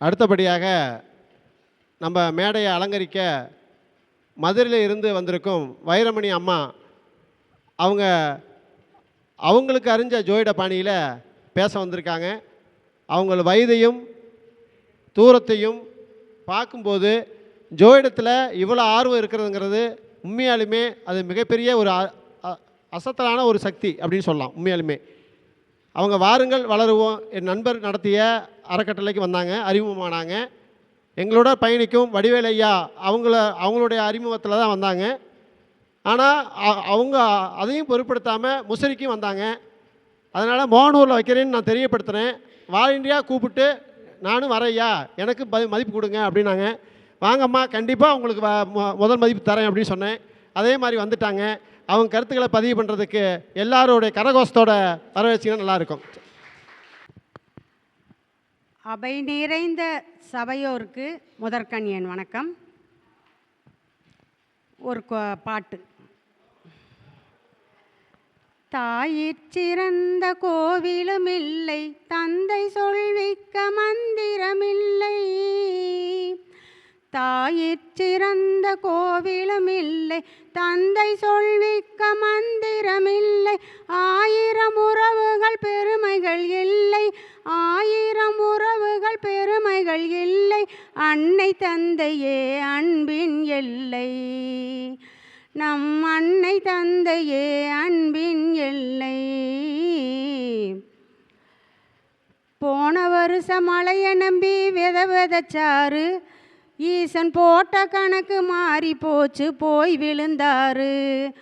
அடுத்தபடியாக நம்ம மேடையை அலங்கரிக்க மதுரையில் இருந்து வந்திருக்கும் வைரமணி அம்மா அவங்க அவங்களுக்கு அறிஞ்ச ஜோயிட பாணியில் பேச வந்திருக்காங்க. அவங்கள வயதையும் தூரத்தையும் பார்க்கும்போது ஜோயிடத்தில் இவ்வளோ ஆர்வம் இருக்கிறதுங்கிறது உண்மையாலுமே அது மிகப்பெரிய ஒரு அ- அ- அசத்தலான ஒரு சக்தி அப்படின்னு சொல்லலாம் உண்மையாலுமே. அவங்க வாருங்கள் வளருவோம். என் நண்பர் நடத்திய அறக்கட்டளைக்கு வந்தாங்க அறிமுகமானாங்க. எங்களோட பயணிக்கும் வடிவேல் ஐயா அவங்கள அவங்களுடைய அறிமுகத்தில் தான் வந்தாங்க. ஆனால் அவங்க அதையும் பொருட்படுத்தாமல் முசிறிக்கும் வந்தாங்க. அதனால் மோகனூரில் வைக்கிறேன்னு நான் தெரியப்படுத்துகிறேன் வால் இண்டியா கூப்பிட்டு நானும் வரையா எனக்கு ப மதிப்பு கொடுங்க அப்படின்னாங்க. வாங்கம்மா கண்டிப்பாக உங்களுக்கு வ- முதல் மதிப்பு தரேன் அப்படின்னு சொன்னேன். அதே மாதிரி வந்துட்டாங்க. அவங்க கருத்துக்களை பதிவு பண்ணுறதுக்கு எல்லாரோடைய கரகோஷத்தோட வரவேச்சிங்கன்னா நல்லாயிருக்கும் அவை நிறைந்த சபையோருக்கு முதற்கண் என் வணக்கம். ஒரு பாட்டு. தாயிற் கோவிலும் இல்லை தந்தை சொல்விக்க மந்திரமில்லை. தாயிற் கோவிலும் தந்தை சொல்விக்க மந்திரமில்லை ஆயிரம் உறவுகள் பெருமைகள் இல்லை ஆயிரம் உறவுகள் பெருமைகள் இல்லை அன்னை தந்தையே அன்பின் எல்லை. நம் அன்னை தந்தையே அன்பின் எல்லை. போன வருஷம் மழையை நம்பி வித விதச்சாரு ஈசன் போட்ட கணக்கு மாறி போச்சு போய் விழுந்தாரு.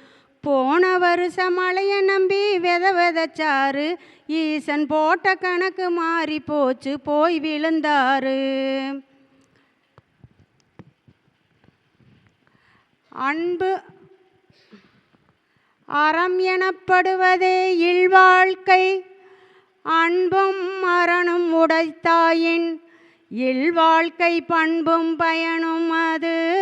போன வருஷம் மழையை நம்பி வித விதைச்சாரு. ஈசன் போட்ட கணக்கு மாறி போச்சு போய் விழுந்தாரு. அன்பு அறம் எனப்படுவதே இல்வாழ்க்கை. அன்பும் மரணம் உடைத்தாயின் இல் வாழ்க்கை பண்பும் பயனும் அது.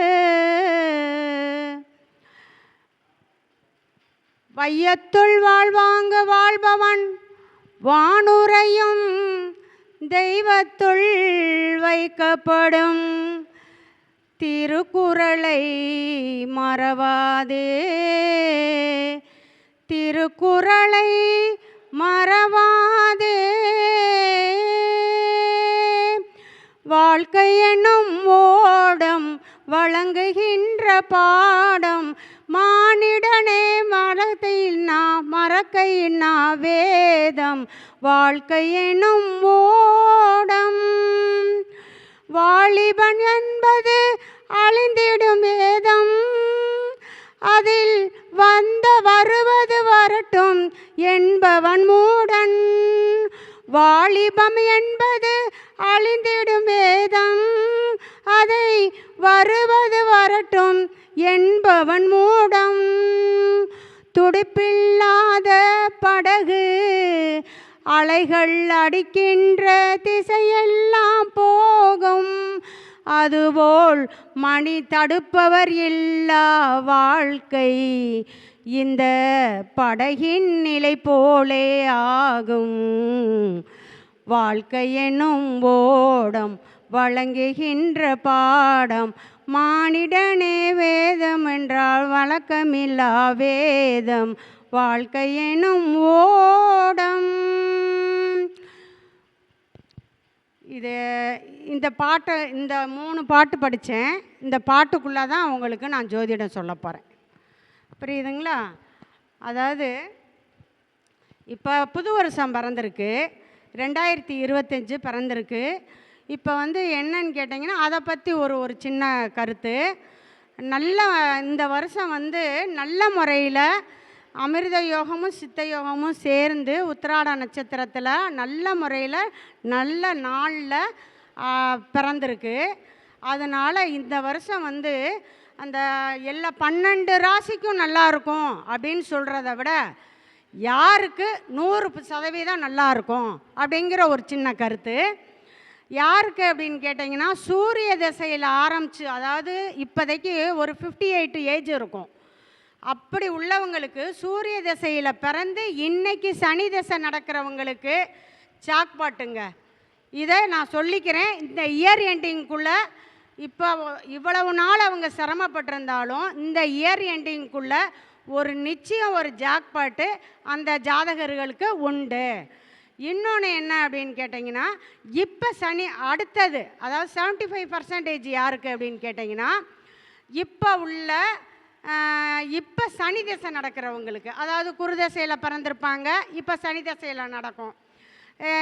வையத்துள் வாழ்வாங்க வாழ்பவன் வானுரையும் தெய்வத்துள் வைக்கப்படும். திருக்குறளை மறவாதே. திருக்குறளை மற வாழ்க்கை என்னும் ஓடம் வழங்குகின்ற பாடம். மானிடனே மரத்தை நான் மறக்கை நா வேதம். வாழ்க்கை எனும் ஓடம் வாலிபன் என்பது அழிந்திடும் வேதம். அதில் வந்த வருவது வரட்டும் என்பவன் மூடன். வாலிபம் என்பது அழிந்திடும் வேதம். அதை வருவது வரட்டும் என்பவன் மூடம். துடுப்பில்லாத படகு அலைகள் அடிக்கின்ற திசையெல்லாம் போகும். அதுபோல் மணி தடுப்பவர் இல்லா வாழ்க்கை. இந்த படகின் நிலை போலே ஆகும். வாழ்க்கையினும் ஓடம் வழங்குகின்ற பாடம். மானிடனே வேதம் என்றால் வழக்கமில்லா வேதம். வாழ்க்கை எனும் ஓடம். இது இந்த பாட்டை இந்த மூணு பாட்டு படித்தேன். இந்த பாட்டுக்குள்ளே தான் உங்களுக்கு நான் ஜோதிடம் சொல்ல போகிறேன் புரியுதுங்களா? அதாவது இப்போ புது வருஷம் பிறந்திருக்கு. ரெண்டாயிரத்தி இருபத்தஞ்சு பிறந்திருக்கு. இப்போ வந்து என்னன்னு கேட்டிங்கன்னா அதை பற்றி ஒரு ஒரு சின்ன கருத்து. நல்ல இந்த வருஷம் வந்து நல்ல முறையில் அமிர்த யோகமும் சித்த யோகமும் சேர்ந்து உத்திராட நட்சத்திரத்தில் நல்ல முறையில் நல்ல நாளில் பிறந்திருக்கு. அதனால் இந்த வருஷம் வந்து அந்த எல்லா பன்னெண்டு ராசிக்கும் நல்லாயிருக்கும் அப்படின்னு சொல்கிறத விட யாருக்கு நூறு சதவீதம் நல்லா இருக்கும் அப்படிங்கிற ஒரு சின்ன கருத்து. யாருக்கு அப்படின்னு கேட்டிங்கன்னா சூரிய திசையில் ஆரம்பித்து அதாவது இப்போதைக்கு ஒரு ஃபிஃப்டி எயிட் ஏஜ் இருக்கும். அப்படி உள்ளவங்களுக்கு சூரிய திசையில் பிறந்து இன்னைக்கு சனி திசை நடக்கிறவங்களுக்கு சாக்பாட்டுங்க இதை நான் சொல்லிக்கிறேன். இந்த இயர் எண்டிங்குள்ளே இப்போ இவ்வளவு நாள் அவங்க சிரமப்பட்டிருந்தாலும் இந்த இயர் எண்டிங்குள்ளே ஒரு நிச்சயம் ஒரு ஜாக்பாட்டு அந்த ஜாதகர்களுக்கு உண்டு. இன்னொன்று என்ன அப்படின்னு கேட்டிங்கன்னா இப்போ சனி அடுத்தது அதாவது 75% ஃபைவ் பர்சன்டேஜ் யாருக்கு அப்படின்னு கேட்டிங்கன்னா இப்போ உள்ள இப்போ சனி தசை நடக்கிறவங்களுக்கு அதாவது குருதசையில் பிறந்திருப்பாங்க இப்போ சனி தசையில் நடக்கும்.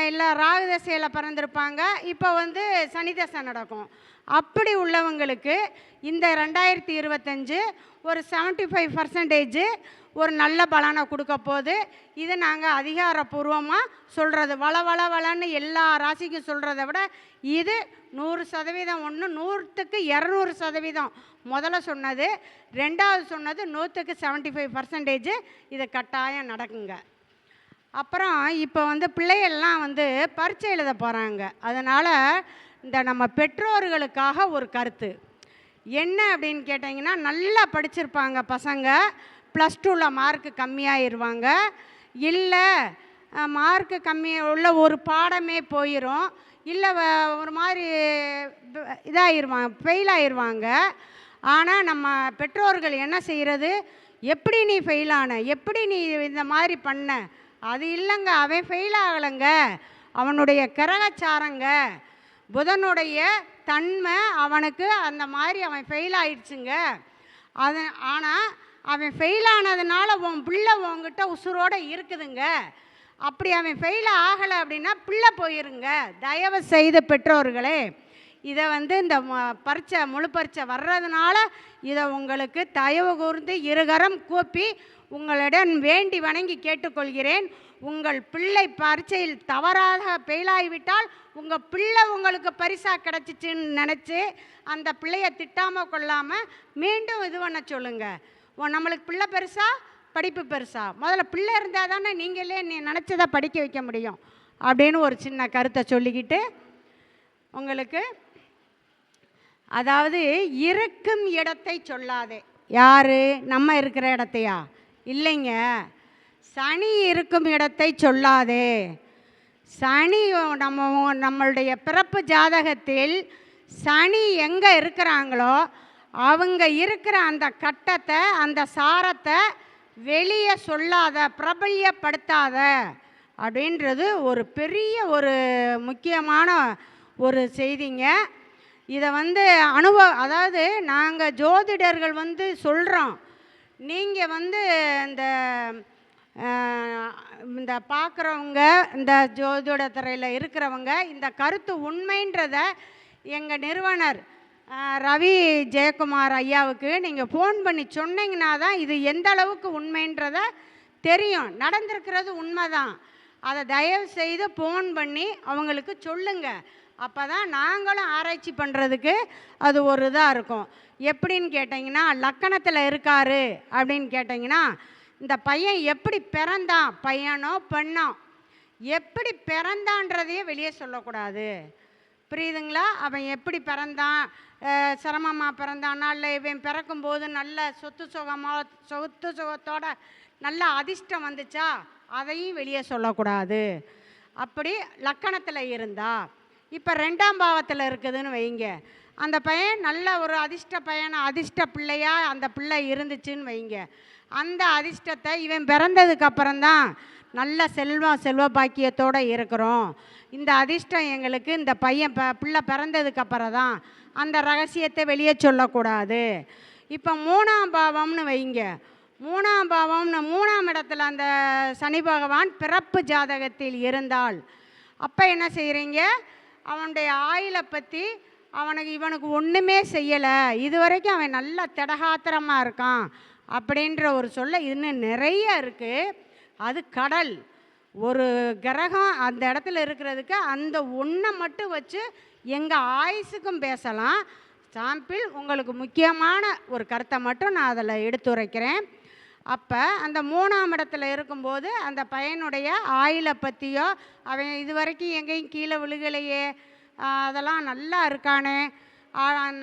இல்லை ராகு தசையில் பிறந்திருப்பாங்க இப்போ வந்து சனி தசை நடக்கும். அப்படி உள்ளவங்களுக்கு இந்த ரெண்டாயிரத்தி இருபத்தஞ்சு ஒரு 75% ஃபைவ் பர்சன்டேஜ் ஒரு நல்ல பலனை கொடுக்க போது இது நாங்கள் அதிகாரப்பூர்வமாக சொல்கிறது வள வள வளன்னு எல்லா ராசிக்கும் சொல்கிறத விட இது நூறு சதவீதம் ஒன்று நூற்றுக்கு இரநூறு சதவீதம். முதல்ல சொன்னது ரெண்டாவது சொன்னது நூற்றுக்கு 75% ஃபைவ் பர்சன்டேஜ் இது கட்டாயம் நடக்குங்க. அப்புறம் இப்போ வந்து பிள்ளைகள்லாம் வந்து பரீட்சை எழுத போகிறாங்க அதனால் இந்த நம்ம பெற்றோர்களுக்காக ஒரு கருத்து. என்ன அப்படின்னு கேட்டிங்கன்னா நல்லா படிச்சிருப்பாங்க பசங்க ப்ளஸ் டூவில் மார்க்கு கம்மியாயிருவாங்க. இல்லை மார்க்கு கம்மியாக உள்ள ஒரு பாடமே போயிடும் இல்லை ஒரு மாதிரி இதாகிடுவாங்க ஃபெயில் ஆயிடுவாங்க ஆனால் நம்ம பெற்றோர்கள் என்ன செய்கிறது எப்படி நீ ஃபெயில் ஆன? எப்படி நீ இந்த மாதிரி பண்ண? அது இல்லைங்க அவன் ஃபெயில் ஆகலைங்க. அவனுடைய கிரகச்சாரங்க. புதனுடைய தன்மை அவனுக்கு அந்த மாதிரி அவன் ஃபெயில் ஆயிடுச்சுங்க. அது ஆனால் அவன் ஃபெயில் ஆனதுனால உன் பிள்ளை உங்ககிட்ட உசுரோடு இருக்குதுங்க. அப்படி அவன் ஃபெயில் ஆகலை அப்படின்னா பிள்ளை போயிருங்க. தயவு செய்து பெற்றோர்களே இதை வந்து இந்த பரீட்சை முழு பரீட்சை வர்றதுனால இதை உங்களுக்கு தயவு கூர்ந்து இருகரம் கூப்பி உங்களிடம் வேண்டி வணங்கி கேட்டுக்கொள்கிறேன். உங்கள் பிள்ளை பரீட்சையில் தவறாக ஃபெயிலாகிவிட்டால் உங்கள் பிள்ளை உங்களுக்கு பரிசாக கிடச்சிச்சின்னு நினச்சி அந்த பிள்ளைய திட்டாமல் கொள்ளாமல் மீண்டும் இது பண்ண சொல்லுங்கள் ஓ நம்மளுக்கு பிள்ளை பெருசா படிப்பு பெருசா? முதல்ல பிள்ளை இருந்தால் தானே நீங்களே நீ நினச்சதை படிக்க வைக்க முடியும். அப்படின்னு ஒரு சின்ன கருத்தை சொல்லிக்கிட்டு உங்களுக்கு அதாவது இருக்கும் இடத்தை சொல்லாதே. யார்? நம்ம இருக்கிற இடத்தையா? இல்லைங்க. சனி இருக்கும் இடத்தை சொல்லாதே. சனி நம்ம நம்மளுடைய பிறப்பு ஜாதகத்தில் சனி எங்கே இருக்கிறாங்களோ அவங்க இருக்கிற அந்த கட்டத்தை அந்த சாரத்தை வெளியே சொல்லாத பிரபல்யப்படுத்தாத அப்படின்றது ஒரு பெரிய ஒரு முக்கியமான ஒரு செய்திங்க. இதை வந்து அனுபவ அதாவது நாங்கள் ஜோதிடர்கள் வந்து சொல்கிறோம் நீங்கள் வந்து இந்த இந்த பார்க்குறவங்க இந்த ஜோதிட துறையில் இருக்கிறவங்க இந்த கருத்து உண்மைன்றத எங்கள் நிறுவனர் ரவி ஜெயக்குமார் ஐயாவுக்கு நீங்கள் ஃபோன் பண்ணி சொன்னீங்கன்னா தான் இது எந்த அளவுக்கு உண்மைன்றத தெரியும். நடந்திருக்கிறது உண்மை தான் அதை தயவு செய்து ஃபோன் பண்ணி அவங்களுக்கு சொல்லுங்கள் அப்போ தான் நாங்களும் ஆராய்ச்சி பண்ணுறதுக்கு அது ஒரு இதாக இருக்கும். எப்படின்னு கேட்டிங்கன்னா லக்கணத்தில் இருக்காரு அப்படின்னு கேட்டிங்கன்னா இந்த பையன் எப்படி பிறந்தான் பையனோ பெண்ணோ? எப்படி பிறந்தான்றதையே வெளியே சொல்லக்கூடாது. புரியுதுங்களா? அவன் எப்படி பிறந்தான்? சிரமமாக பிறந்தானா? இல்லை இவன் பிறக்கும்போது நல்ல சொத்து சுகமாக சொத்து சுகத்தோட நல்ல அதிர்ஷ்டம் வந்துச்சா? அதையும் வெளியே சொல்லக்கூடாது. அப்படி லக்கணத்தில் இருந்தா. இப்போ ரெண்டாம் பாவத்தில் இருக்குதுன்னு வைங்க. அந்த பையன் நல்ல ஒரு அதிர்ஷ்ட பையனை அதிர்ஷ்ட பிள்ளையாக அந்த பிள்ளை இருந்துச்சுன்னு வைங்க. அந்த அதிர்ஷ்டத்தை இவன் பிறந்ததுக்கு அப்புறம்தான் நல்ல செல்வம் செல்வ பாக்கியத்தோடு இருக்கிறோம். இந்த அதிர்ஷ்டம் எங்களுக்கு இந்த பையன் ப பிள்ளை பிறந்ததுக்கு அப்புறம் தான் அந்த ரகசியத்தை வெளியே சொல்லக்கூடாது. இப்போ மூணாம் பாவம்னு வைங்க. மூணாம் பாவம்னு மூணாம் இடத்துல அந்த சனி பகவான் பிறப்பு ஜாதகத்தில் இருந்தால் அப்போ என்ன செய்கிறீங்க அவனுடைய ஆயிலை பற்றி அவனுக்கு இவனுக்கு ஒன்றுமே செய்யலை. இது வரைக்கும் அவன் நல்ல திடகாத்திரமாக இருக்கான். அப்படின்ற ஒரு சொல்ல இன்னும் நிறைய இருக்குது அது கடல். ஒரு கிரகம் அந்த இடத்துல இருக்கிறதுக்கு அந்த ஒன்றை மட்டும் வச்சு எங்கள் ஆயுசுக்கும் பேசலாம். சாம்பிள் உங்களுக்கு முக்கியமான ஒரு கருத்தை மட்டும் நான் அதில் எடுத்துரைக்கிறேன். அப்போ அந்த மூணாம் இடத்துல இருக்கும்போது அந்த பையனுடைய ஆயிலை பற்றியோ அவன் இது வரைக்கும் எங்கேயும் கீழே விழுகலையே அதெல்லாம் நல்லா இருக்கானே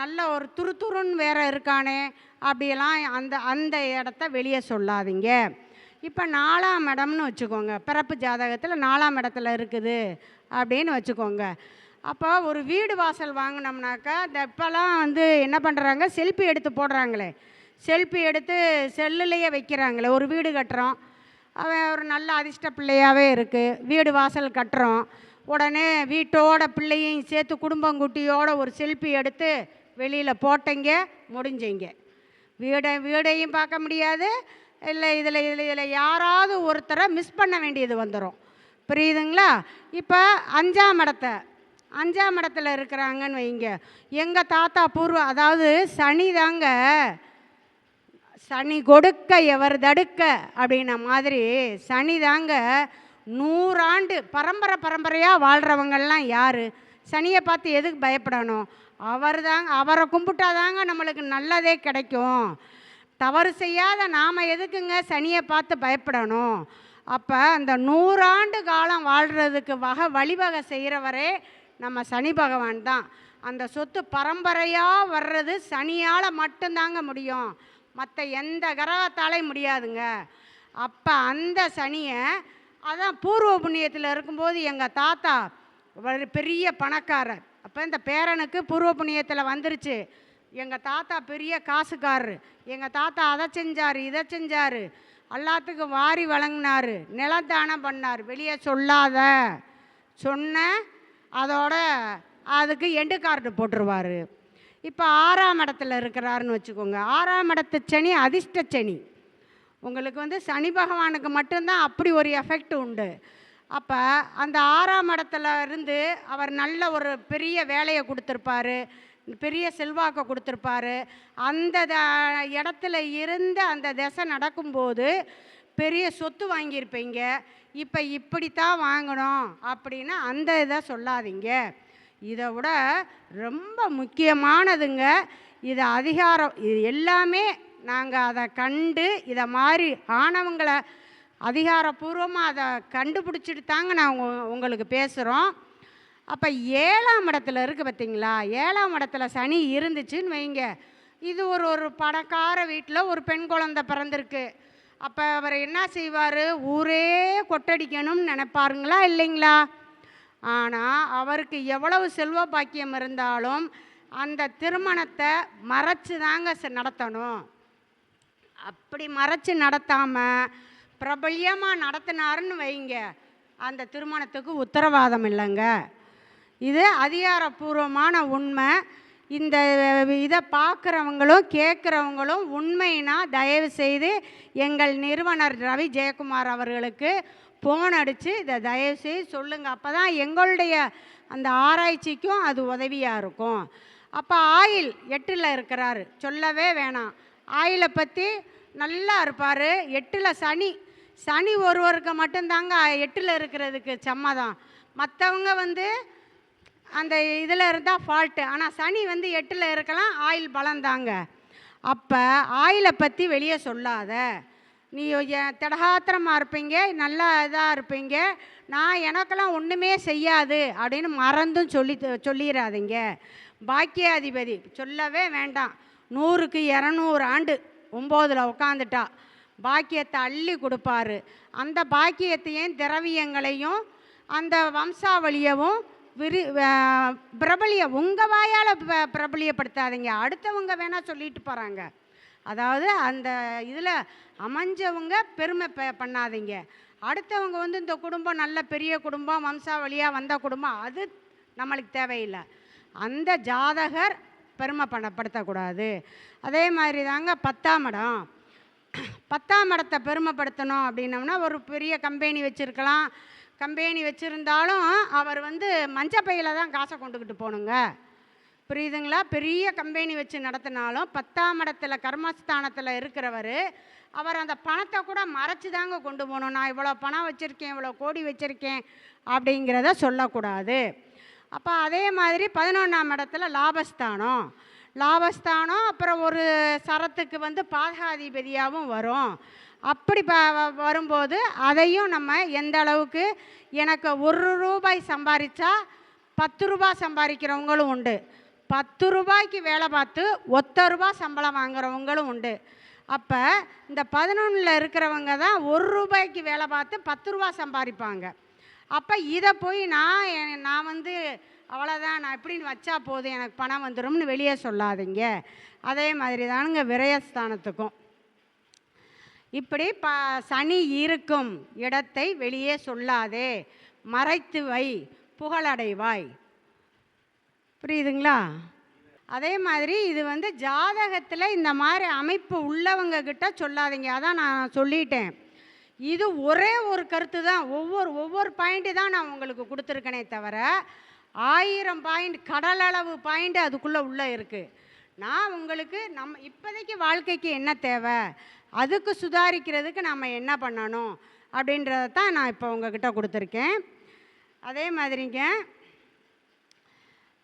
நல்ல ஒரு துருதுருன்னு வேற இருக்கானே அப்படியெல்லாம் அந்த அந்த இடத்த வெளியே சொல்லாதீங்க. இப்போ நாலாம் இடம்னு வச்சுக்கோங்க பிறப்பு ஜாதகத்தில் நாலாம் இடத்துல இருக்குது அப்படின்னு வச்சுக்கோங்க. அப்போ ஒரு வீடு வாசல் வாங்கினோம்னாக்கா இந்த இப்போல்லாம் வந்து என்ன பண்ணுறாங்க செல்ஃபி எடுத்து போடுறாங்களே. செல்ஃபி எடுத்து செல்லுலேயே வைக்கிறாங்களே ஒரு வீடு கட்டுறோம். அவன் ஒரு நல்ல அதிர்ஷ்ட பிள்ளையாகவே இருக்குது வீடு வாசல் கட்டுறோம். உடனே வீட்டோட பிள்ளையும் சேர்த்து குடும்பங்குட்டியோட ஒரு செல்ஃபி எடுத்து வெளியில் போட்டீங்க முடிஞ்சீங்க. வீடை வீடையும் பார்க்க முடியாது. இல்லை இதில் இதில் இதில் யாராவது ஒருத்தரை மிஸ் பண்ண வேண்டியது வந்துடும் புரியுதுங்களா? இப்போ அஞ்சாம் இடத்த அஞ்சாம் இடத்துல இருக்கிறாங்கன்னு வைங்க. எங்கள் தாத்தா பூர்வம் அதாவது சனி தாங்க சனி கொடுக்க எவர் தடுக்க அப்படின்ன மாதிரி சனி தாங்க நூறாண்டு பரம்பரை பரம்பரையாக வாழ்கிறவங்கள்லாம் யார்? சனியை பார்த்து எதுக்கு பயப்படணும்? அவர் தாங்க அவரை கும்பிட்டாதாங்க நம்மளுக்கு நல்லதே கிடைக்கும். தவறு செய்யாத நாம் எதுக்குங்க சனியை பார்த்து பயப்படணும்? அப்போ அந்த நூறாண்டு காலம் வாழ்கிறதுக்கு வகை வழிவகை செய்கிறவரே நம்ம சனி பகவான் தான். அந்த சொத்து பரம்பரையாக வர்றது சனியால் மட்டும்தாங்க முடியும். மற்ற எந்த கிரகத்தாலையும் முடியாதுங்க. அப்போ அந்த சனியை அதான் பூர்வ புண்ணியத்தில் இருக்கும்போது எங்கள் தாத்தா ஒரு பெரிய பணக்காரர். அப்போ இந்த பேரனுக்கு பூர்வ புண்ணியத்தில் வந்துருச்சு. எங்கள் தாத்தா பெரிய காசுக்காரர். எங்கள் தாத்தா அதை செஞ்சார் இதை செஞ்சார். எல்லாத்துக்கும் வாரி வழங்கினார். நிலத்தானம் பண்ணார். வெளியே சொல்லாத. சொன்ன அதோட அதுக்கு எண்டு கார்டு போட்டுருவார். இப்போ ஆறாம் இடத்துல இருக்கிறாருன்னு வச்சுக்கோங்க. ஆறாம் இடத்து சனி அதிர்ஷ்ட சனி. உங்களுக்கு வந்து சனி பகவானுக்கு மட்டும்தான் அப்படி ஒரு எஃபெக்ட் உண்டு. அப்போ அந்த ஆறாம் இடத்துல இருந்து அவர் நல்ல ஒரு பெரிய வேலையை கொடுத்துருப்பாரு பெரிய செல்வாக்கை கொடுத்துருப்பாரு. அந்த த- இடத்துல இருந்து அந்த திசை நடக்கும்போது பெரிய சொத்து வாங்கியிருப்பீங்க. இப்போ இப்படித்தான் வாங்கணும் அப்படின்னு அந்த இதை சொல்லாதீங்க. இதை விட ரொம்ப முக்கியமானதுங்க இது அதிகாரம் இது எல்லாமே நாங்கள் அதை கண்டு இதை மாதிரி ஆணவங்களை அதிகாரப்பூர்வமாக அதை கண்டுபிடிச்சிட்டு தாங்க நான் உங்களுக்கு பேசுகிறோம் அப்போ ஏழாம் இடத்துல இருக்குது பார்த்தீங்களா ஏழாம் இடத்துல சனி இருந்துச்சுன்னு வைங்க. இது ஒரு ஒரு பணக்கார வீட்டில் ஒரு பெண் குழந்தை பிறந்திருக்கு. அப்போ அவர் என்ன செய்வார்? ஊரே கொட்டடிக்கணும்னு நினைப்பாருங்களா? இல்லைங்களா? ஆனால் அவருக்கு எவ்வளவு செல்வ பாக்கியம் இருந்தாலும் அந்த திருமணத்தை மறைச்சு தாங்க ச- நடத்தணும். அப்படி மறைச்சு நடத்தாமல் பிரபல்யமாக நடத்தினாருன்னு வைங்க. அந்த திருமணத்துக்கு உத்தரவாதம் இல்லைங்க. இது அதிகாரப்பூர்வமான உண்மை. இந்த இதை பார்க்குறவங்களும் கேட்குறவங்களும் உண்மைனா தயவு செய்து எங்கள் நிறுவனர் ரவி ஜெயக்குமார் அவர்களுக்கு ஃபோன் அடித்து இதை தயவு செய்து சொல்லுங்கள் அப்போ தான் எங்களுடைய அந்த ஆராய்ச்சிக்கும் அது உதவியாக இருக்கும். அப்போ ஆயில் எட்டில் இருக்கிறாரு. சொல்லவே வேணாம். ஆயிலை பற்றி நல்லா இருப்பார். எட்டில் சனி. சனி ஒருவருக்கு மட்டும்தாங்க எட்டில் இருக்கிறதுக்கு சம்மதம். மற்றவங்க வந்து அந்த இதில் இருந்தால் ஃபால்ட்டு ஆனால் சனி வந்து எட்டில் இருக்கலாம் ஆயில் பலந்தாங்க. அப்போ ஆயிலை பற்றி வெளியே சொல்லாத. நீ எ- திடகாத்திரமாக இருப்பீங்க நல்லா இதாக இருப்பீங்க. நான் எனக்கெல்லாம் ஒன்றுமே செய்யாது அப்படின்னு மறந்தும் சொல்லி சொல்லிடாதீங்க பாக்கியாதிபதி சொல்லவே வேண்டாம். நூறுக்கு இரநூறு ஆண்டு ஒம்போதில் உட்காந்துட்டா பாக்கியத்தை அள்ளி கொடுப்பாரு. அந்த பாக்கியத்தையும் திரவியங்களையும் அந்த வம்சாவளியவும் விரி பிரபலிய உங்கள் வாயால் பிரபலியப்படுத்தாதீங்க. அடுத்தவங்க வேணால் சொல்லிட்டு போகிறாங்க அதாவது அந்த இதில் அமைஞ்சவங்க பெருமை ப- பண்ணாதீங்க. அடுத்தவங்க வந்து இந்த குடும்பம் நல்ல பெரிய குடும்பம் வம்சாவளியாக வந்த குடும்பம் அது நம்மளுக்கு தேவையில்லை. அந்த ஜாதகர் பெருமை பண்ணப்படுத்தக்கூடாது அதே மாதிரி தாங்க பத்தாம் இடம். பத்தாம் இடத்தை பெருமைப்படுத்தணும் அப்படின்னம்னா ஒரு பெரிய கம்பெனி வச்சுருக்கலாம். கம்பெனி வச்சுருந்தாலும் அவர் வந்து மஞ்சப்பையில் தான் காசை கொண்டுக்கிட்டு போகணுங்க. புரியுதுங்களா? பெரிய கம்பெனி வச்சு நடத்தினாலும் பத்தாம் இடத்துல கர்மஸ்தானத்தில் இருக்கிறவர் அவர் அந்த பணத்தை கூட மறைச்சி தாங்க கொண்டு போகணும். நான் இவ்வளோ பணம் வச்சுருக்கேன் இவ்வளோ கோடி வச்சுருக்கேன் அப்படிங்கிறத சொல்லக்கூடாது. அப்போ அதே மாதிரி பதினொன்றாம் இடத்துல லாபஸ்தானம். லாபஸ்தானம் அப்புறம் ஒரு சரத்துக்கு வந்து பாதகாதிபதியாகவும் வரும். அப்படி ப வ- வரும்போது அதையும் நம்ம எந்த அளவுக்கு எனக்கு ஒரு ரூபாய் சம்பாதிச்சா பத்து ரூபாய் சம்பாதிக்கிறவங்களும் உண்டு. பத்து ரூபாய்க்கு வேலை பார்த்து ஒத்த ரூபாய் சம்பளம் வாங்குறவங்களும் உண்டு. அப்போ இந்த பதினொன்றில் இருக்கிறவங்க தான் ஒரு ரூபாய்க்கு வேலை பார்த்து பத்து ரூபா சம்பாதிப்பாங்க அப்போ இதை போய் நான் நான் வந்து அவ்வளோதான் நான் எப்படின்னு வச்சா போதும் எனக்கு பணம் வந்துடும்னு வெளியே சொல்லாதீங்க. அதே மாதிரி தானுங்க விரயஸ்தானத்துக்கும். இப்படி ப சனி இருக்கும் இடத்தை வெளியே சொல்லாதே மறைத்து வை புகழடைவாய். புரியுதுங்களா? அதே மாதிரி இது வந்து ஜாதகத்தில் இந்த மாதிரி அமைப்பு உள்ளவங்க கிட்ட சொல்லாதீங்க. அதான் நான் சொல்லிட்டேன். இது ஒரே ஒரு கருத்து தான். ஒவ்வொரு ஒவ்வொரு பாயிண்ட்டு தான் நான் உங்களுக்கு கொடுத்துருக்கேனே தவிர ஆயிரம் பாயிண்ட் கடலளவு பாயிண்ட் அதுக்குள்ளே உள்ளே இருக்குது நான் உங்களுக்கு நம்ம இப்போதைக்கு வாழ்க்கைக்கு என்ன தேவை? அதுக்கு சுதாரிக்கிறதுக்கு நம்ம என்ன பண்ணணும்? அப்படின்றத தான் நான் இப்போ உங்ககிட்ட கொடுத்துருக்கேன். அதே மாதிரிங்க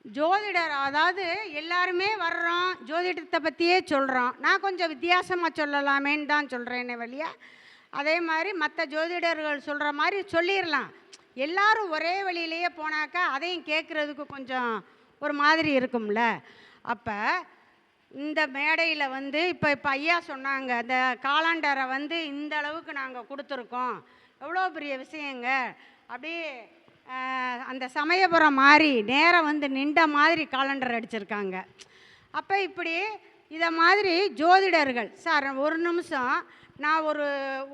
ஜோதிடர் அதாவது எல்லாருமே வர்றோம் ஜோதிடத்தை பற்றியே சொல்கிறோம் நான் கொஞ்சம் வித்தியாசமாக சொல்லலாமேன்னு தான் சொல்கிறேனே வழியா. அதே மாதிரி மற்ற ஜோதிடர்கள் சொல்கிற மாதிரி சொல்லிடலாம் எல்லாரும் ஒரே வழியிலேயே போனாக்கா அதையும் கேட்குறதுக்கு கொஞ்சம் ஒரு மாதிரி இருக்கும்ல. அப்போ இந்த மேடையில் வந்து இப்போ இப்போ ஐயா சொன்னாங்க இந்த காலாண்டரை வந்து இந்த அளவுக்கு நாங்கள் கொடுத்துருக்கோம். எவ்வளோ பெரிய விஷயங்க? அப்படியே அந்த சமயபுரம் மாதிரி நேரம் வந்து நின்ற மாதிரி காலண்டர் அடிச்சிருக்காங்க. அப்போ இப்படி இதை மாதிரி ஜோதிடர்கள் சார் ஒரு நிமிஷம் நான் ஒரு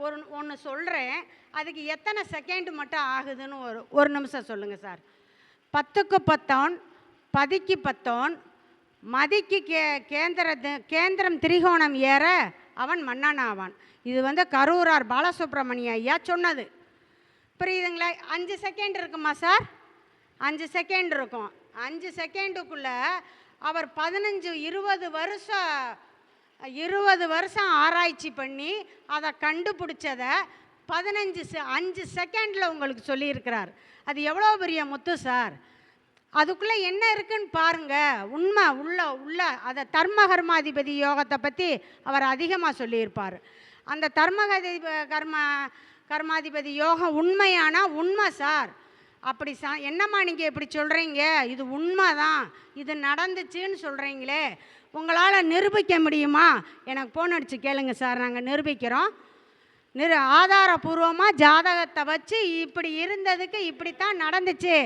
ஒரு ஒன்று சொல்கிறேன் அதுக்கு எத்தனை செகண்ட் மட்டும் ஆகுதுன்னு ஒரு ஒரு நிமிஷம் சொல்லுங்கள் சார். பத்துக்கு பத்தோன் பதிக்கு பத்தோன் மதிக்கு கே கேந்திர கேந்திரம் திரிகோணம் ஏற அவன் மன்னன் ஆவான் இது வந்து கரூரார் பாலசுப்ரமணிய ஐயா சொன்னது. புரியுதுங்களா? அஞ்சு செகண்ட் இருக்குமா சார்? அஞ்சு செகண்ட் இருக்கும். அஞ்சு செகண்டுக்குள்ளே அவர் பதினஞ்சு இருபது வருஷம் இருபது வருஷம் ஆராய்ச்சி பண்ணி அதை கண்டுபிடிச்சதை பதினஞ்சு செ- அஞ்சு செகண்டில் உங்களுக்கு சொல்லியிருக்கிறார். அது எவ்வளோ பெரிய முத்து சார்? அதுக்குள்ளே என்ன இருக்குன்னு பாருங்க. உண்மை உள்ள உள்ள அதை தர்மகர்மாதிபதி யோகத்தை பற்றி அவர் அதிகமாக சொல்லியிருப்பார். அந்த தர்மகதி கர்ம கர்மாதிபதி யோகம் உண்மையானா உண்மை சார்? அப்படி சா என்னம்மா நீங்கள் இப்படி சொல்கிறீங்க இது உண்மை தான் இது நடந்துச்சுன்னு சொல்கிறீங்களே உங்களால் நிரூபிக்க முடியுமா? எனக்கு ஃபோன் அடித்து கேளுங்க சார் நாங்கள் நிரூபிக்கிறோம். நிரு ஆதாரபூர்வமாக ஜாதகத்தை வச்சு இப்படி இருந்ததுக்கு இப்படித்தான் நடந்துச்சு.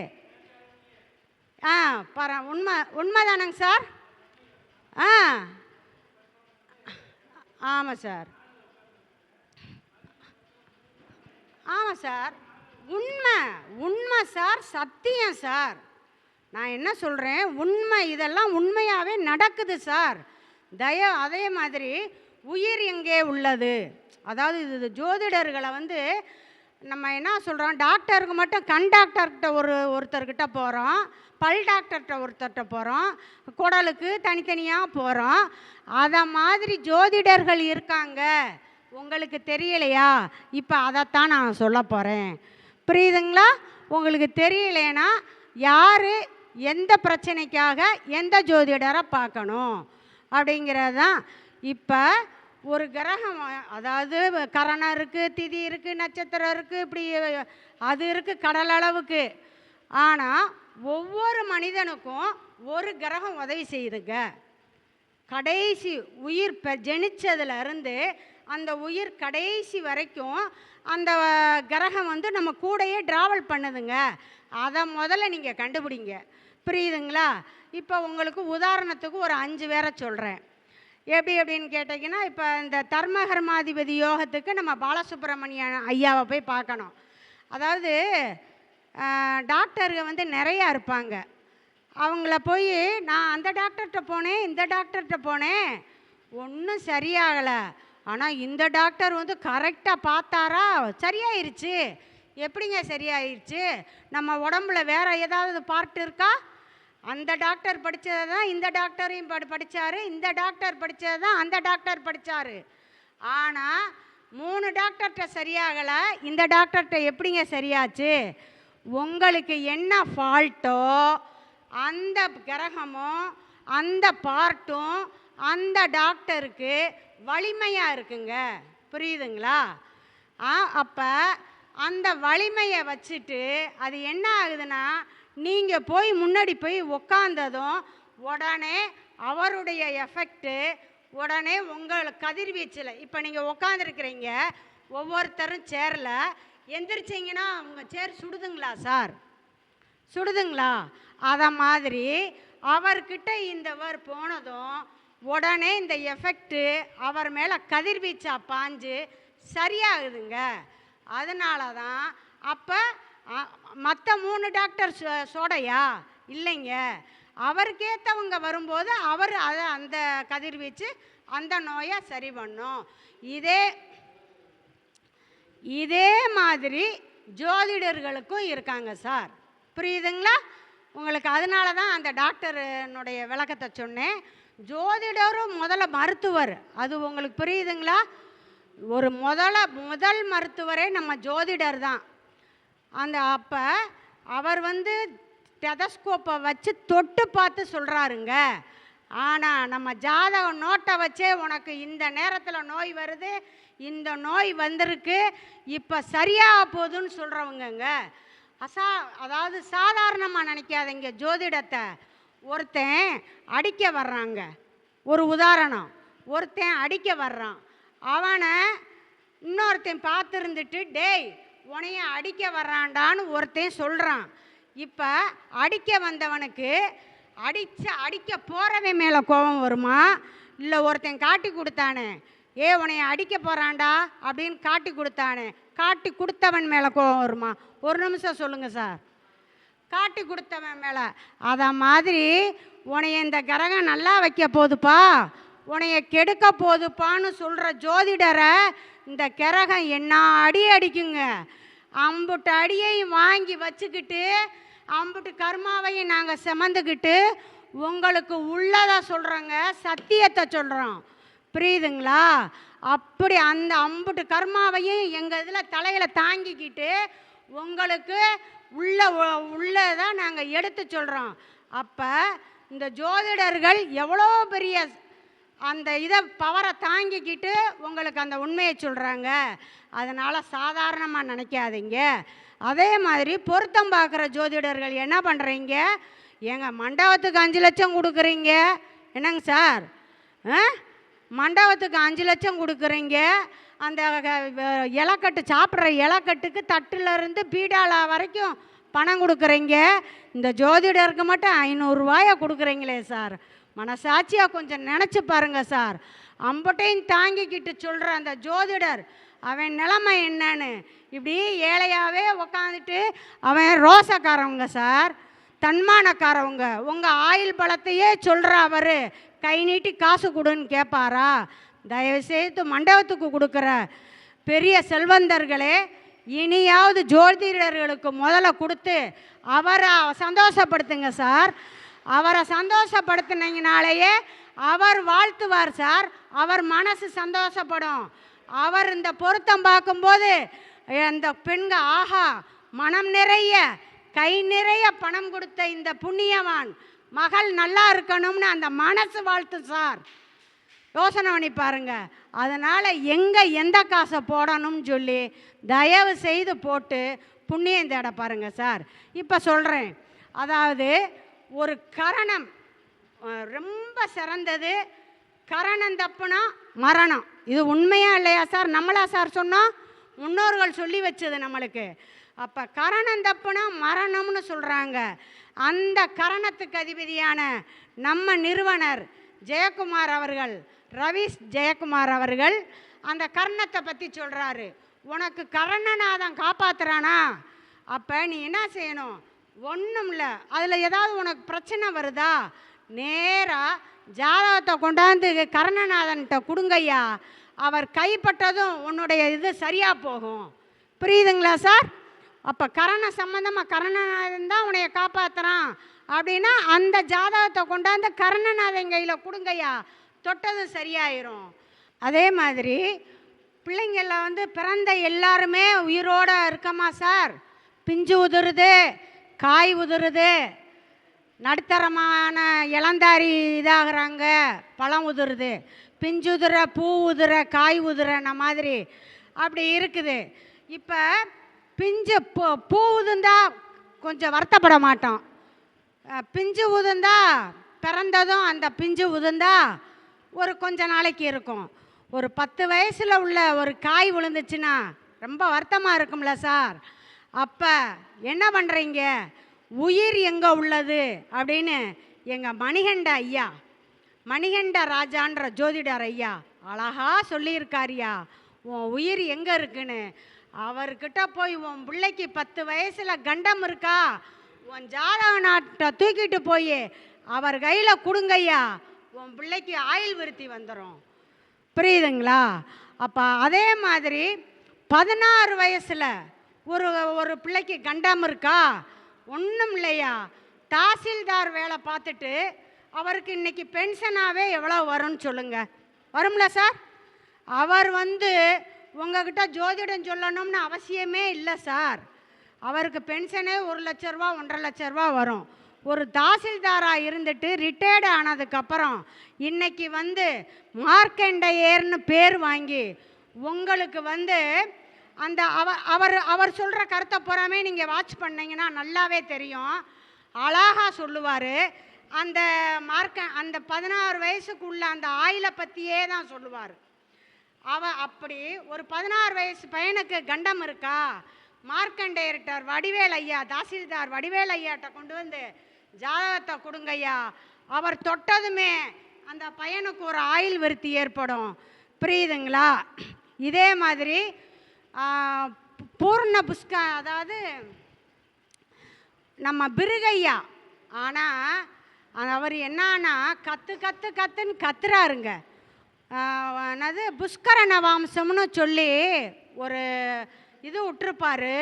ஆ பர உண்மை உண்மைதானங்க சார் ஆ. ஆமாம் சார் ஆமாம் சார் உண்மை உண்மை சார் சத்தியம் சார் நான் என்ன சொல்கிறேன் உண்மை இதெல்லாம் உண்மையாகவே நடக்குது சார். தய அதே மாதிரி உயிர் எங்கே உள்ளது? அதாவது இது ஜோதிடர்களை வந்து நம்ம என்ன சொல்கிறோம் டாக்டருக்கு மட்டும் கண் டாக்டர்கிட்ட ஒரு ஒருத்தர்கிட்ட போகிறோம் பல் டாக்டர்கிட்ட ஒருத்தர்கிட்ட போகிறோம் குடலுக்கு தனித்தனியாக போகிறோம் அதை மாதிரி ஜோதிடர்கள் இருக்காங்க. உங்களுக்கு தெரியலையா? இப்போ அதைத்தான் நான் சொல்ல போகிறேன் புரியுதுங்களா? உங்களுக்கு தெரியலைன்னா யார் எந்த பிரச்சனைக்காக எந்த ஜோதிடரை பார்க்கணும்? அப்படிங்கிறது தான் இப்போ ஒரு கிரகம் அதாவது கரணம் இருக்குது திதி இருக்குது நட்சத்திரம் இருக்குது இப்படி அது இருக்குது கடல் அளவுக்கு. ஆனால் ஒவ்வொரு மனிதனுக்கும் ஒரு கிரகம் உதவி செய்யுதுங்க. கடைசி உயிர் பெ ஜெனிச்சதுல அந்த உயிர் கடைசி வரைக்கும் அந்த கிரகம் வந்து நம்ம கூடயே ட்ராவல் பண்ணுதுங்க. அதை முதல்ல நீங்கள் கண்டுபிடிங்க. புரியுதுங்களா? இப்போ உங்களுக்கு உதாரணத்துக்கு ஒரு அஞ்சு பேரை சொல்கிறேன் எப்படி அப்படின்னு கேட்டிங்கன்னா இப்போ இந்த தர்மகர்மாதிபதி யோகத்துக்கு நம்ம பாலசுப்ரமணிய ஐயாவை போய் பார்க்கணும். அதாவது டாக்டருங்க வந்து நிறையா இருப்பாங்க. அவங்கள போய் நான் அந்த டாக்டர்கிட்ட போனேன் இந்த டாக்டர்கிட்ட போனேன். ஒன்றும் சரியாகலை. ஆனால் இந்த டாக்டர் வந்து கரெக்டாக பார்த்தாரா? சரியாயிருச்சு. எப்படிங்க சரியாயிருச்சு? நம்ம உடம்புல வேறு ஏதாவது பார்ட் இருக்கா? அந்த டாக்டர் படித்ததை தான் இந்த டாக்டரையும் படி படித்தார் இந்த டாக்டர் படித்ததை தான் அந்த டாக்டர் படித்தார் ஆனால் மூணு டாக்டர்கிட்ட சரியாகலை. இந்த டாக்டர்கிட்ட எப்படிங்க சரியாச்சு? உங்களுக்கு என்ன ஃபால்ட்டோ அந்த கிரகமும் அந்த பார்ட்டும் அந்த டாக்டருக்கு வலிமையாக இருக்குங்க. புரியுதுங்களா? ஆ அப்போ அந்த வலிமையை வச்சுட்டு அது என்ன ஆகுதுன்னா நீங்கள் போய் முன்னாடி போய் உக்காந்ததும் உடனே அவருடைய எஃபெக்ட்டு உடனே உங்கள் கதிர்வீச்சில் இப்போ நீங்கள் உக்காந்துருக்கிறீங்க ஒவ்வொருத்தரும் சேரில் எந்திரிச்சிங்கன்னா உங்கள் சேர் சுடுதுங்களா சார் சுடுதுங்களா? அதை மாதிரி அவர்கிட்ட இந்தவர் போனதும் உடனே இந்த எஃபெக்ட்டு அவர் மேலே கதிர்வீச்சா பாஞ்சு சரியாகுதுங்க. அதனால தான் அப்போ மற்ற மூணு டாக்டர் சோ- சோடையா? இல்லைங்க. அவருக்கேற்றவங்க வரும்போது அவர் அதை அந்த கதிர்வீச்சு அந்த நோயை சரி பண்ணும். இதே இதே மாதிரி ஜோதிடர்களுக்கும் இருக்காங்க சார். புரியுதுங்களா? உங்களுக்கு அதனால தான் அந்த டாக்டருனுடைய விளக்கத்தை சொன்னேன். ஜோதிடரும் முதல்ல மருத்துவர். அது உங்களுக்கு புரியுதுங்களா? ஒரு முதல்ல முதல் மருத்துவரே நம்ம ஜோதிடர் தான். அந்த அப்போ அவர் வந்து டெதஸ்கோப்பை வச்சு தொட்டு பார்த்து சொல்கிறாருங்க ஆனால் நம்ம ஜாதக நோட்டை வச்சே உனக்கு இந்த நேரத்தில் நோய் வருது இந்த நோய் வந்திருக்கு இப்போ சரியாக போகுதுன்னு சொல்கிறவங்கங்க அசா அதாவது சாதாரணமாக நினைக்காதீங்க ஜோதிடத்தை. ஒருத்தன் அடிக்க வர்றாங்க. ஒரு உதாரணம். ஒருத்தன் அடிக்க வர்றான். அவனை இன்னொருத்தன் பார்த்துருந்துட்டு டேய் உனைய அடிக்க வர்றான்டான்னு ஒருத்தன் சொல்கிறான் இப்போ அடிக்க வந்தவனுக்கு அடித்த அடிக்க போகிறவன் மேலே கோபம் வருமா? இல்லை ஒருத்தன் காட்டி கொடுத்தானே ஏ உனைய அடிக்க போகிறான்டா அப்படின்னு காட்டி கொடுத்தானே காட்டி கொடுத்தவன் மேலே கோபம் வருமா? ஒரு நிமிஷம் சொல்லுங்கள் சார் காட்டி கொடுத்தவன் மேலே. அதை மாதிரி உன்னைய இந்த கிரகம் நல்லா வைக்க போதுப்பா உன்னைய கெடுக்க போதுப்பான்னு சொல்கிற ஜோதிடரை இந்த கிரகம் என்ன அடி அடிக்குங்க? அம்புட்டு அடியையும் வாங்கி வச்சுக்கிட்டு அம்புட்டு கர்மாவையும் நாங்கள் செமந்துக்கிட்டு உங்களுக்கு உள்ளதாக சொல்கிறோங்க சத்தியத்தை சொல்கிறோம் புரியுதுங்களா? அப்படி அந்த அம்புட்டு கர்மாவையும் எங்கள் இதில் தலையில் தாங்கிக்கிட்டு உங்களுக்கு உள்ள உள்ளதை நாங்கள் எடுத்து சொல்கிறோம் அப்போ இந்த ஜோதிடர்கள் எவ்வளோ பெரிய அந்த இதை பவரை தாங்கிக்கிட்டு உங்களுக்கு அந்த உண்மையை சொல்கிறாங்க அதனால் சாதாரணமாக நினைக்காதீங்க. அதே மாதிரி பொருத்தம் பார்க்குற ஜோதிடர்கள் என்ன பண்ணுறீங்க ஏங்க மண்டபத்துக்கு அஞ்சு லட்சம் கொடுக்குறீங்க? என்னங்க சார்? ஆ? மண்டபத்துக்கு அஞ்சு லட்சம் கொடுக்குறீங்க. அந்த இலக்கட்டு சாப்பிட்ற இலக்கட்டுக்கு தட்டுலேருந்து பீடாலா வரைக்கும் பணம் கொடுக்குறீங்க. இந்த ஜோதிடருக்கு மட்டும் ஐநூறுரூவாயை கொடுக்குறீங்களே சார். மனசாட்சியாக கொஞ்சம் நினச்சி பாருங்க சார். அம்பட்டையும் தாங்கிக்கிட்டு சொல்கிற அந்த ஜோதிடர் அவன் நிலைமை என்னன்னு? இப்படி ஏழையாகவே உக்காந்துட்டு அவன் ரோசக்காரவங்க சார். தன்மானக்காரவங்க. உங்கள் ஆயுள் பலத்தையே சொல்கிற அவர். கை நீட்டி காசு கொடுன்னு கேட்பாரா தயவுசெய்து மண்டபத்துக்கு கொடுக்குற பெரிய செல்வந்தர்களே இனியாவது ஜோதிடர்களுக்கு முதல்ல கொடுத்து அவரை சந்தோஷப்படுத்துங்க சார். அவரை சந்தோஷப்படுத்தினீங்கனாலேயே அவர் வாழ்த்துவார் சார். அவர் மனசு சந்தோஷப்படும். அவர் இந்த பொருத்தம் பார்க்கும்போது அந்த பெண்கள் ஆஹா மனம் நிறைய கை நிறைய பணம் கொடுத்த இந்த புண்ணியவான் மகள் நல்லா இருக்கணும்னு அந்த மனசு வாழ்த்து சார். யோசனை பண்ணி பாருங்க. அதனால் எங்கே எந்த காசை போடணும்னு சொல்லி தயவு செய்து போட்டு புண்ணியம் தேட பாருங்கள் சார். இப்போ சொல்கிறேன் அதாவது ஒரு கரணம். ரொம்ப சிறந்தது. கரணம் தப்புனா மரணம். இது உண்மையா இல்லையா சார்? நம்மளா சார் சொன்னோம். முன்னோர்கள் சொல்லி வச்சது நம்மளுக்கு. அப்போ கரணம் தப்புனா மரணம்னு சொல்கிறாங்க அந்த கரணத்துக்கு அதிபதியான நம்ம நிறுவனர் ஜெயக்குமார் அவர்கள் ரவீஷ் ஜெயக்குமார் அவர்கள் அந்த கர்ணத்தை பற்றி சொல்கிறாரு உனக்கு கரணனாதான் காப்பாற்றுறானா அப்போ நீ என்ன செய்யணும்? ஒன்றும் இல்லை அதில் ஏதாவது உனக்கு பிரச்சனை வருதா? நேராக ஜாதகத்தை கொண்டாந்து கரணநாதன்கிட்ட கொடுங்கய்யா. அவர் கைப்பட்டதும் உன்னுடைய இது சரியாக போகும். புரியுதுங்களா சார்? அப்போ கரண சம்மந்தமாக கரணநாதன் தான் உன்னைய காப்பாற்றுறான் அப்படின்னா அந்த ஜாதகத்தை கொண்டாந்து கர்ணநாதன் கையில் கொடுங்கய்யா. தொட்டது சரியாயிரும். அதே மாதிரி பிள்ளைங்கள வந்து பிறந்த எல்லாருமே உயிரோட இருக்கமா சார்? பிஞ்சு உதிருது. காய் உதிருது நடுத்தரமான இளந்தாரி இதாகிறாங்க. பழம் உதிருது பிஞ்சு உதிர பூ உதிர காய் உதிரன மாதிரி அப்படி இருக்குது. இப்போ பிஞ்சு பூ பூ உதிர்ந்தா கொஞ்சம் வருத்தப்பட மாட்டோம். பிஞ்சு உதிர்ந்தா பிறந்ததும் அந்த பிஞ்சு உதிர்ந்தா ஒரு கொஞ்ச நாளைக்கு இருக்கும். ஒரு பத்து வயசில் உள்ள ஒரு காய் விழுந்துச்சுன்னா ரொம்ப வருத்தமாக இருக்கும்ல சார். அப்போ என்ன பண்ணுறீங்க உயிர் எங்கே உள்ளது? அப்படின்னு எங்கள் மணிகண்ட ஐயா மணிகண்ட ராஜான்ற ஜோதிடர் ஐயா அழகா சொல்லியிருக்காரியா உன் உயிர் எங்கே இருக்குன்னு? அவர்கிட்ட போய் உன் பிள்ளைக்கு பத்து வயசில் கண்டம் இருக்கா? உன் ஜாதக நாட்டை தூக்கிட்டு போய் அவர் கையில் கொடுங்கய்யா. உன் பிள்ளைக்கு ஆயுள் விருத்தி வந்துடும் புரியுதுங்களா? அப்போ அதே மாதிரி பதினாறு வயசில் ஒரு ஒரு பிள்ளைக்கு கண்டம் இருக்கா? ஒன்றும் இல்லையா? தாசில்தார் வேலை பார்த்துட்டு அவருக்கு இன்றைக்கி பென்ஷனாகவே எவ்வளோ வரும்னு சொல்லுங்கள் வரும்ல சார்? அவர் வந்து உங்ககிட்ட ஜோதிடம் சொல்லணும்னு அவசியமே இல்லை சார். அவருக்கு பென்ஷனே ஒரு லட்ச ரூபா ஒன்றரை லட்ச ரூபா வரும். ஒரு தாசில்தாராக இருந்துட்டு ரிட்டையர்டு ஆனதுக்கப்புறம் இன்னைக்கு வந்து மார்க்கெண்டையர்னு பேர் வாங்கி உங்களுக்கு வந்து அந்த அவர் அவர் அவர் சொல்கிற கருத்தை பூராமே நீங்கள் வாட்ச் பண்ணிங்கன்னா நல்லாவே தெரியும். அழகாக சொல்லுவார். அந்த மார்க்க அந்த பதினாறு வயசுக்குள்ள அந்த ஆயிலை பற்றியே தான் சொல்லுவார். அவ அப்படி ஒரு பதினாறு வயசு பையனுக்கு கண்டம் இருக்கா? மார்க்கண்டேயர்கிட்ட வடிவேல் ஐயா தாசில்தார் வடிவேல் ஐயாட்ட கொண்டு வந்து ஜாதகத்தை கொடுங்கய்யா. அவர் தொட்டதுமே அந்த பையனுக்கு ஒரு ஆயில் விருத்தி ஏற்படும். புரியுதுங்களா? இதே மாதிரி பூர்ண புஷ்க அதாவது நம்ம பிருகையா. ஆனால் அவர் என்னன்னா கத்து கத்து கத்துன்னு கத்துறாருங்க. என்னது புஷ்கர நவாம்சம்னு சொல்லி ஒரு இது விட்டுருப்பார்.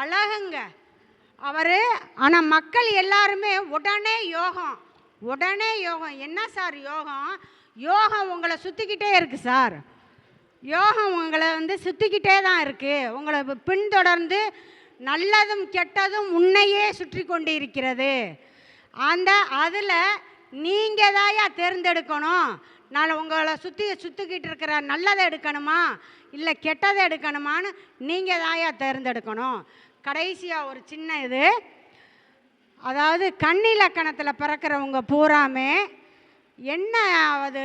அழகுங்க. அவர் ஆனால் மக்கள் எல்லாருமே உடனே யோகம் உடனே யோகம். என்ன சார் யோகம்? யோகம் உங்களை சுற்றிக்கிட்டே இருக்குது சார். யோகம் உங்களை வந்து சுற்றிக்கிட்டே தான் இருக்குது உங்களை பின்தொடர்ந்து நல்லதும் கெட்டதும் உன்னையே சுற்றி கொண்டு இருக்கிறது. அந்த அதில் நீங்கள் தாயா தேர்ந்தெடுக்கணும். நான் உங்களை சுற்றி சுற்றிக்கிட்டு இருக்கிற நல்லதை எடுக்கணுமா? இல்லை கெட்டதை எடுக்கணுமான்னு நீங்கள் தாயா தேர்ந்தெடுக்கணும். கடைசியாக ஒரு சின்ன இது. அதாவது கண்ணிலக்கணத்தில் பிறக்கிறவங்க பூராமே என்ன அது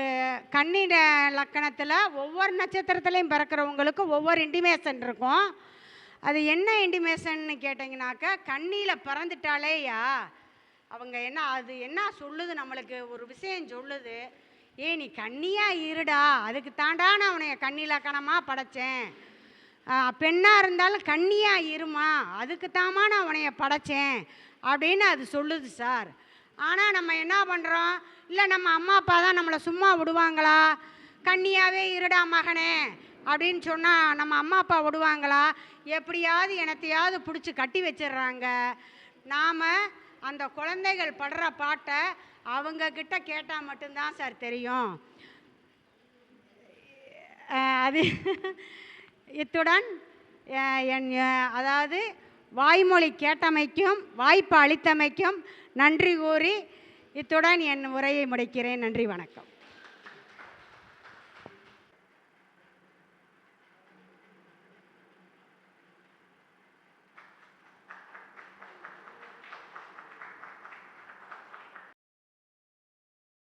கன்னிட லக்கணத்தில் ஒவ்வொரு நட்சத்திரத்துலேயும் பிறக்கிறவங்களுக்கு ஒவ்வொரு இன்டிமேஷன் இருக்கும். அது என்ன இண்டிமேஷன்னு கேட்டிங்கனாக்கா கண்ணியில் பிறந்துட்டாலேயா அவங்க என்ன அது என்ன சொல்லுது நம்மளுக்கு? ஒரு விஷயம் சொல்லுது. ஏ நீ கண்ணியாக இருடா அதுக்கு தாண்டா நான் உனைய கண்ணி லக்கணமாக படைச்சேன். பெண்ணாக இருந்தாலும் கண்ணியாக இருமா அதுக்கு தாமா நான் உனைய படைச்சேன். அப்படின்னு அது சொல்லுது சார். ஆனால் நம்ம என்ன பண்ணுறோம் இல்லை நம்ம அம்மா அப்பா தான் நம்மளை சும்மா விடுவாங்களா? கண்ணியாவே இருடா மகனே அப்படின்னு சொன்னால் நம்ம அம்மா அப்பா விடுவாங்களா? எப்படியாவது எனத்தையாவது பிடிச்சி கட்டி வச்சிடுறாங்க. நாம் அந்த குழந்தைகள் படுற பாட்டை அவங்கக்கிட்ட கேட்டால் மட்டும்தான் சார் தெரியும். அது இத்துடன் என் அதாவது வாய்மொழி கேட்டமைக்கும் வாய்ப்பு அளித்தமைக்கும் நன்றி கூறி இத்துடன் என் உரையை முடிக்கிறேன். நன்றி வணக்கம்.